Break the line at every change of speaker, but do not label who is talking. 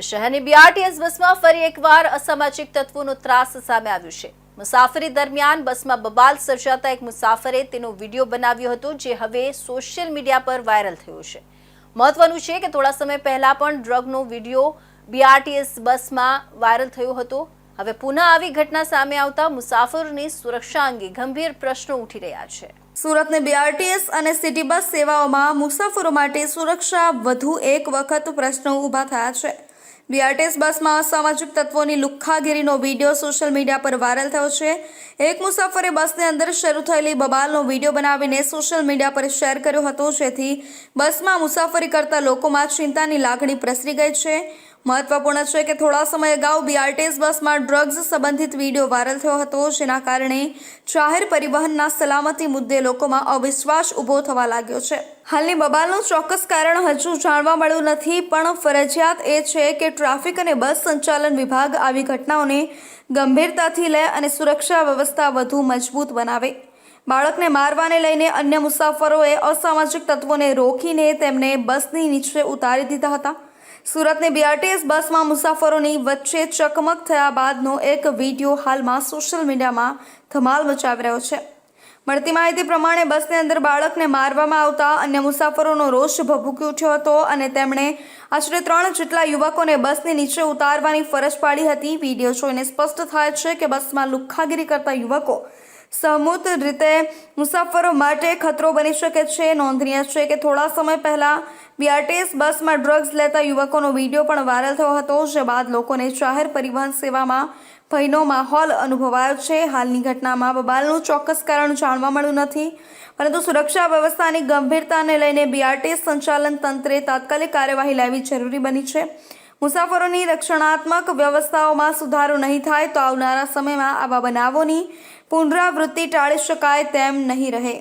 શહેરની બીઆરટીએસ બસમાં ફરી એકવાર અસામાજિક તત્વોનો ત્રાસ સામે આવ્યો છે. મુસાફરી દરમિયાન બસમાં બબાલ સર્જાતા એક મુસાફરે તેનો વીડિયો બનાવ્યો હતો, જે હવે સોશિયલ મીડિયા પર વાયરલ થયો છે. મહત્વનું છે કે થોડા સમય પહેલા પણ ડ્રગનો વીડિયો બીઆરટીએસ બસમાં વાયરલ થયો હતો. હવે પુનઃ આવી ઘટના સામે આવતા મુસાફરોની સુરક્ષા અંગે ગંભીર પ્રશ્નો ઉઠી રહ્યા છે.
સુરતની બીઆરટીએસ અને સિટી બસ સેવાઓમાં મુસાફરો માટે સુરક્ષા વધુ એક વખત પ્રશ્નો ઊભા થયા છે. બીઆરટીએસ બસમાં અસામાજિક તત્વોની લુખ્ખાગીરીનો વીડિયો સોશિયલ મીડિયા પર વાયરલ થયો છે. એક મુસાફરે બસની અંદર શરૂ થયેલી બબાલનો વીડિયો બનાવીને સોશિયલ મીડિયા પર શેર કર્યો હતો, જેથી બસમાં મુસાફરી કરતા લોકોમાં ચિંતાની લાગણી પ્રસરી ગઈ છે. મહત્વપૂર્ણ છે કે થોડા સમય અગાઉ બીઆરટીએસ બસમાં ડ્રગ્સ સંબંધિત વીડિયો વાયરલ થયો હતો, જેના કારણે જાહેર પરિવહનના સલામતી મુદ્દે લોકોમાં અવિશ્વાસ ઊભો થવા લાગ્યો છે. હાલની બબાલનું ચોક્કસ કારણ હજુ જાણવા મળ્યું નથી, પણ ફરજિયાત એ છે કે ટ્રાફિક અને બસ સંચાલન વિભાગ આવી ઘટનાઓને ગંભીરતાથી લે અને સુરક્ષા વ્યવસ્થા વધુ મજબૂત બનાવે. બાળકને મારવાને લઈને અન્ય મુસાફરોએ અસામાજિક તત્વોને રોકીને તેમને બસની નીચે ઉતારી દીધા હતા. સુરતની બીઆરટીએસ બસમાં મુસાફરોની વચ્ચે ચકમક થયા બાદનો એક વીડિયો હાલમાં સોશિયલ મીડિયામાં ધમાલ મચાવી રહ્યો છે. મળતી માહિતી પ્રમાણે બસની અંદર બાળકને મારવામાં આવતા અન્ય મુસાફરોનો રોષ ભભૂકી ઉઠ્યો હતો અને તેમણે આશરે ત્રણ જેટલા યુવકોને બસની નીચે ઉતારવાની ફરજ પાડી હતી. વીડિયો જોઈને સ્પષ્ટ થાય છે કે બસમાં લુખ્ખાગીરી કરતા યુવકો સહમૂત રીતે મુસાફરો માટે ખતરો બની શકે છે. નોંધનીય છે કે થોડા સમય પહેલા બીઆરટીએસ બસમાં ડ્રગ્સ લેતા યુવકોનો વીડિયો પણ વાયરલ થયો હતો, જે બાદ લોકોને જાહેર પરિવહન સેવામાં ભયનો માહોલ અનુભવાયો છે. હાલની ઘટનામાં બબાલનું ચોક્કસ કારણ જાણવા મળ્યું નથી, પરંતુ સુરક્ષા વ્યવસ્થાની ગંભીરતાને લઈને બીઆરટીએસ સંચાલન તંત્રે તાત્કાલિક કાર્યવાહી લેવી જરૂરી બની છે. મુસાફરોની રક્ષણાત્મક વ્યવસ્થાઓમાં સુધારો નહીં થાય તો આવનારા સમયમાં આવા બનાવોની પુનરાવૃત્તિ ટાળી શકાય તેમ નહીં રહે.